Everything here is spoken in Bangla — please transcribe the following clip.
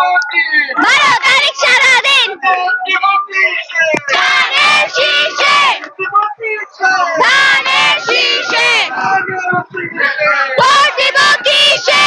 বারো তারিখ সারাদিন ধানের শীষে। ধানের শীষে। ভোট দিব কিসে?